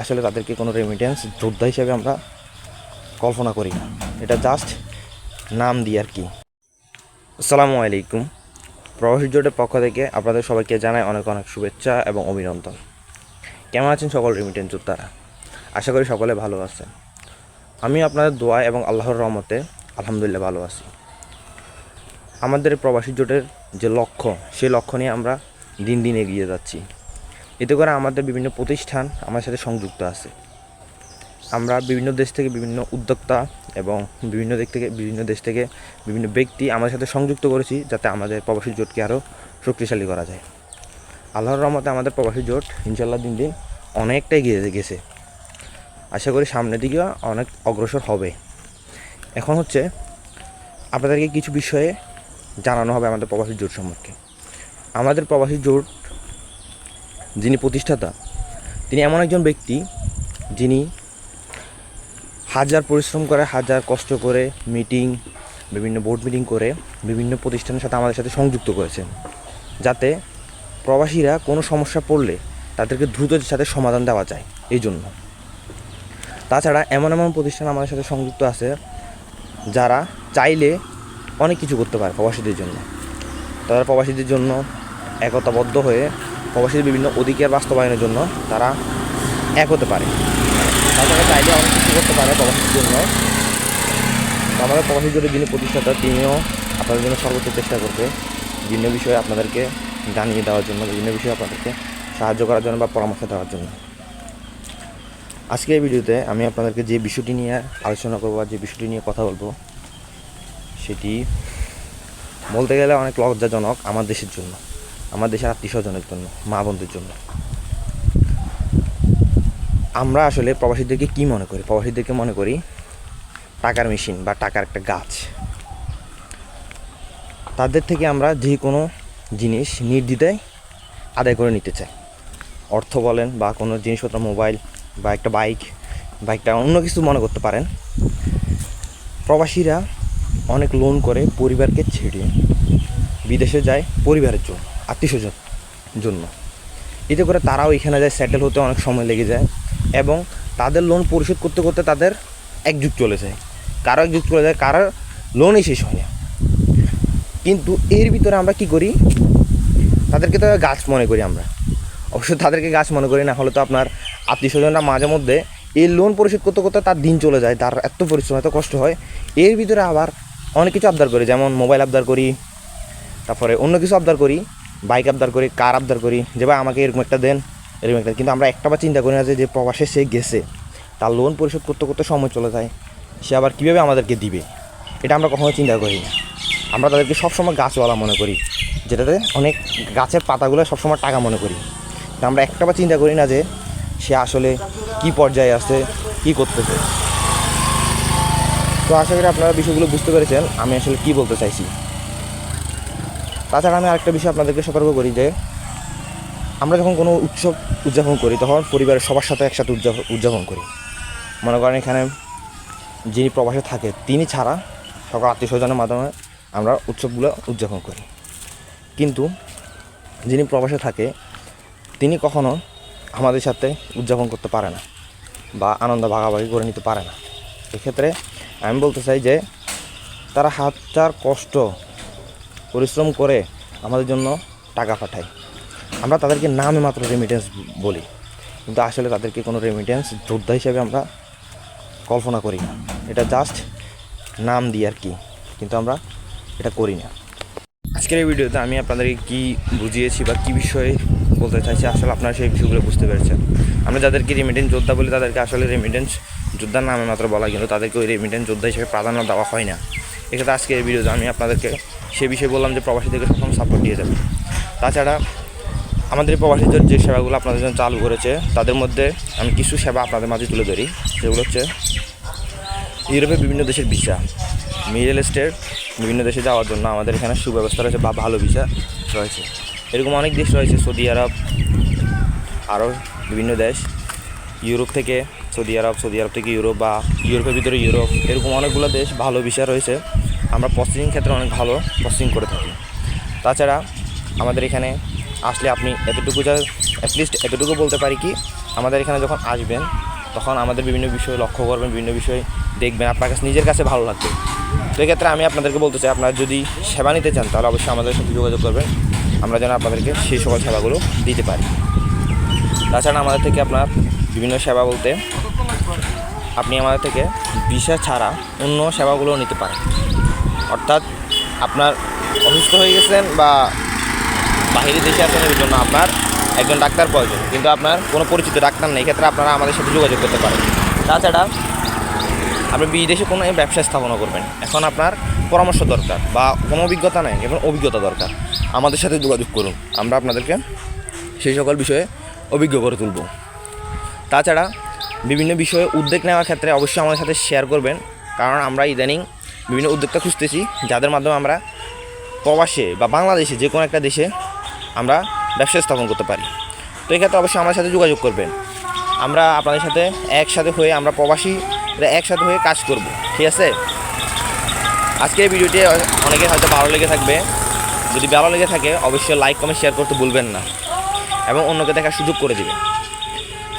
আসলে তাদেরকে কোনো রেমিটেন্স যোদ্ধা হিসেবে আমরা কল্পনা করি না। এটা জাস্ট নাম দিই আর কি। আসসালামু আলাইকুম। প্রবাসী জোটের পক্ষ থেকে আপনাদের সবাইকে জানাই অনেক অনেক শুভেচ্ছা এবং অভিনন্দন। কেমন আছেন সকল রেমিটেন্স যোদ্ধারা? আশা করি সকলে ভালো আছেন। আমি আপনাদের দোয়া এবং আল্লাহর রহমতে আলহামদুলিল্লাহ ভালো আছি। আমাদের প্রবাসী জোটের যে লক্ষ্য, সেই লক্ষ্য নিয়ে আমরা দিন দিন এগিয়ে যাচ্ছি। এতে করে আমাদের বিভিন্ন প্রতিষ্ঠান আমার সাথে সংযুক্ত আছে। আমরা বিভিন্ন দেশ থেকে বিভিন্ন উদ্যোক্তা এবং বিভিন্ন দিক থেকে, বিভিন্ন দেশ থেকে বিভিন্ন ব্যক্তি আমাদের সাথে সংযুক্ত করেছি যাতে আমাদের প্রবাসী জোটকে আরও শক্তিশালী করা যায়। আল্লাহর রহমতে আমাদের প্রবাসী জোট ইনশাল্লাহ দিন দিন অনেকটাই এগিয়ে গেছে। আশা করি সামনের দিকে অনেক অগ্রসর হবে। এখন হচ্ছে আপনাদেরকে কিছু বিষয়ে জানানো হবে আমাদের প্রবাসী জোট সম্পর্কে। আমাদের প্রবাসী জোট যিনি প্রতিষ্ঠাতা, তিনি এমন একজন ব্যক্তি যিনি হাজার পরিশ্রম করে, হাজার কষ্ট করে মিটিং বিভিন্ন বোর্ড মিটিং করে বিভিন্ন প্রতিষ্ঠানের সাথে আমাদের সাথে সংযুক্ত করেছেন। যাতে প্রবাসীরা কোনো সমস্যা পড়লে তাদেরকে দ্রুত সাথে সমাধান দেওয়া যায় এই জন্য। তাছাড়া এমন এমন প্রতিষ্ঠান আমাদের সাথে সংযুক্ত আছে যারা চাইলে অনেক কিছু করতে পারে প্রবাসীদের জন্য। তারা প্রবাসীদের জন্য একতাবদ্ধ হয়ে প্রবাসীদের বিভিন্ন অধিকার বাস্তবায়নের জন্য তারা এক হতে পারে। তাছাড়া চাইলে অনেক কিছু করতে পারে প্রবাসীর জন্য। আমাদের প্রবাসী জোটের যিনি প্রতিষ্ঠাতা, তিনিও আপনাদের জন্য সর্বোচ্চ চেষ্টা করবে বিভিন্ন বিষয়ে আপনাদেরকে জানিয়ে দেওয়ার জন্য বিভিন্ন বিষয়ে আপনাদেরকে সাহায্য করার জন্য বা পরামর্শ দেওয়ার জন্য। আজকে এই ভিডিওতে আমি আপনাদেরকে যে বিষয়টি নিয়ে আলোচনা করব আর যে বিষয়টি নিয়ে কথা বলব, সেটি বলতে গেলে অনেক লজ্জাজনক আমার দেশের জন্য। আমার দেশের আত্মীয় স্বজনের জন্য, মা বোনদের জন্য। আমরা আসলে প্রবাসীদেরকে কি মনে করি? প্রবাসীদেরকে মনে করি টাকার মেশিন বা টাকার একটা গাছ। তাদের থেকে আমরা যে কোনো জিনিস নির্দ্বিধায় আদায় করে নিতে চাই। অর্থ বলেন বা কোনো জিনিসপত্র, মোবাইল বা একটা বাইক বা একটা অন্য কিছু মনে করতে পারেন। প্রবাসীরা অনেক লোন করে পরিবারকে ছেড়ে বিদেশে যায় পরিবারের জন্য। আত্মীয় স্বজন জন্য। এতে করে তারাও এখানে যায় সেটেল হতে অনেক সময় লেগে যায় এবং তাদের লোন পরিশোধ করতে করতে তাদের এক যুগ চলে যায়। কারও এক যুগ চলে যায় কারোর লোনই শেষ হয় না। কিন্তু এর ভিতরে আমরা কি করি? তাদেরকে তো গাছ মনে করি আমরা। অবশ্য তাদেরকে গাছ মনে করি না, হলে তো আপনার আত্মীয় স্বজনরা মাঝে মধ্যে এই লোন পরিশোধ করতে করতে তার দিন চলে যায়, তার এত পরিশ্রম, এত কষ্ট হয়। এর ভিতরে আবার অনেক কিছু আবদার করি, যেমন মোবাইল আবদার করি, তারপরে অন্য কিছু আবদার করি। বাইক আবদার করি, কার আবদার করি, যে ভাই আমাকে এরকম একটা দেন, এরকম একটা। কিন্তু আমরা একটা বা চিন্তা করি না যে প্রবাসে সে গেছে, তার লোন পরিশোধ করতে করতে সময় চলে যায়, সে আবার কীভাবে আমাদেরকে দিবে? এটা আমরা কখনো চিন্তা করি না। আমরা তাদেরকে সবসময় গাছওয়ালা মনে করি, যেটাতে অনেক গাছের পাতাগুলো সবসময় টাকা মনে করি। তা আমরা একটা বা চিন্তা করি না যে, সে আসলে কি পর্যায়ে আছে, কি করতেছে। তো আশা করি আপনারা বিষয়গুলো বুঝতে পেরেছেন, আমি আসলে কি বলতে চাইছি। তাছাড়া আমি আরেকটা বিষয় আপনাদেরকে সতর্ক করি যে, আমরা যখন কোনো উৎসব উদযাপন করি, তখন পরিবারের সবার সাথে একসাথে উদযাপন করি। মনে করেন এখানে যিনি প্রবাসে থাকে, তিনি ছাড়া সকল আত্মীয় স্বজনের মাধ্যমে আমরা উৎসবগুলো উদযাপন করি। কিন্তু যিনি প্রবাসে থাকে, তিনি কখনো আমাদের সাথে উদযাপন করতে পারে না বা আনন্দ ভাগাভাগি করে নিতে পারে না। এক্ষেত্রে আমি বলতে চাই যে, তারা হাজার কষ্ট পরিশ্রম করে আমাদের জন্য টাকা পাঠায়। আমরা তাদেরকে নামে মাত্র রেমিটেন্স বলি। কিন্তু আসলে তাদেরকে কোনো রেমিটেন্স যোদ্ধা হিসেবে আমরা কল্পনা করি না। এটা জাস্ট নাম দিই আর কি। কিন্তু আমরা এটা করি না। আজকের এই ভিডিওতে আমি আপনাদেরকে কী বুঝিয়েছি বা কী বিষয়ে বলতে চাইছি, আসলে আপনারা সেই বিষয়গুলো বুঝতে পেরেছেন। আমরা যাদেরকে রেমিটেন্স যোদ্ধা বলি, তাদেরকে আসলে রেমিটেন্স যোদ্ধার নামে মাত্র বলা কিন্তু তাদেরকে ওই রেমিটেন্স যোদ্ধা হিসেবে প্রাধান্য দেওয়া হয় না। এক্ষেত্রে আজকে এই ভিডিওতে আমি আপনাদেরকে সে বিষয়ে বললাম যে প্রবাসীদেরকে সবসময় সাপোর্ট দিয়ে যাবে। তাছাড়া আমাদের প্রবাসীদের যে সেবাগুলো আপনাদের জন্য চালু করেছে, তাদের মধ্যে আমি কিছু সেবা আপনাদের মাঝে তুলে ধরি সেগুলো হচ্ছে ইউরোপের বিভিন্ন দেশের ভিসা। মিডল ইস্টের বিভিন্ন দেশে যাওয়ার জন্য আমাদের এখানে সুব্যবস্থা রয়েছে বা ভালো ভিসা রয়েছে। এরকম অনেক দেশ রয়েছে, সৌদি আরব, আরও বিভিন্ন দেশ। ইউরোপ থেকে, সৌদি আরব সৌদি আরব থেকে ইউরোপ বা ইউরোপের ভিতরে ইউরোপ, এরকম অনেকগুলো দেশ ভালো বিষয় রয়েছে। আমরা প্রসেসিং ক্ষেত্রে অনেক ভালো প্রসেসিং করে থাকি। তাছাড়া আমাদের এখানে আসলে আপনি এতটুকু যা অ্যাটলিস্ট এতটুকু বলতে পারি কি, আমাদের এখানে যখন আসবেন, তখন আমাদের বিভিন্ন বিষয় লক্ষ্য করবেন, বিভিন্ন বিষয় দেখবেন, আপনার কাছে, নিজের কাছে ভালো লাগবে। তো এক্ষেত্রে আমি আপনাদেরকে বলতে চাই, আপনারা যদি সেবা নিতে চান, তাহলে অবশ্যই আমাদের সাথে যোগাযোগ করবেন। আমরা যেন আপনাদেরকে সেই সকল সেবাগুলো দিতে পারি। তাছাড়া আমাদের থেকে আপনার বিভিন্ন সেবা বলতে আপনি আমাদের থেকে ভিসা ছাড়া অন্য সেবাগুলো নিতে পারেন। অর্থাৎ আপনার অসুস্থ হয়ে গেছেন বা বাহিরে দেশে আছেন এর জন্য আপনার একজন ডাক্তার প্রয়োজন, কিন্তু আপনার কোনো পরিচিত ডাক্তার নেই, এক্ষেত্রে আপনারা আমাদের সাথে যোগাযোগ করতে পারেন। তাছাড়া আপনি বিদেশে কোনো ব্যবসা স্থাপনা করবেন। এখন আপনার পরামর্শ দরকার বা কোনো অভিজ্ঞতা নেই এবং অভিজ্ঞতা দরকার। আমাদের সাথে যোগাযোগ করুন, আমরা আপনাদেরকে সেই সকল বিষয়ে অভিজ্ঞ করে তুলব। তাছাড়া বিভিন্ন বিষয়ে উদ্যোগ নেওয়ার ক্ষেত্রে অবশ্যই আমাদের সাথে শেয়ার করবেন। কারণ আমরা ইদানিং বিভিন্ন উদ্যোক্তা খুঁজতেছি, যাদের মাধ্যমে আমরা প্রবাসে বা বাংলাদেশে যে কোনো একটা দেশে আমরা ব্যবসা স্থাপন করতে পারি। তো এক্ষেত্রে অবশ্যই আমাদের সাথে যোগাযোগ করবেন। আমরা আপনাদের সাথে একসাথে হয়ে আমরা প্রবাসী একসাথে হয়ে কাজ করব, ঠিক আছে? আজকের ভিডিওটি অনেকের হয়তো ভালো লেগে থাকবে। যদি ভালো লেগে থাকে, অবশ্যই লাইক কমেন্ট শেয়ার করতে ভুলবেন না। এবং অন্যকে দেখার সুযোগ করে দেবেন।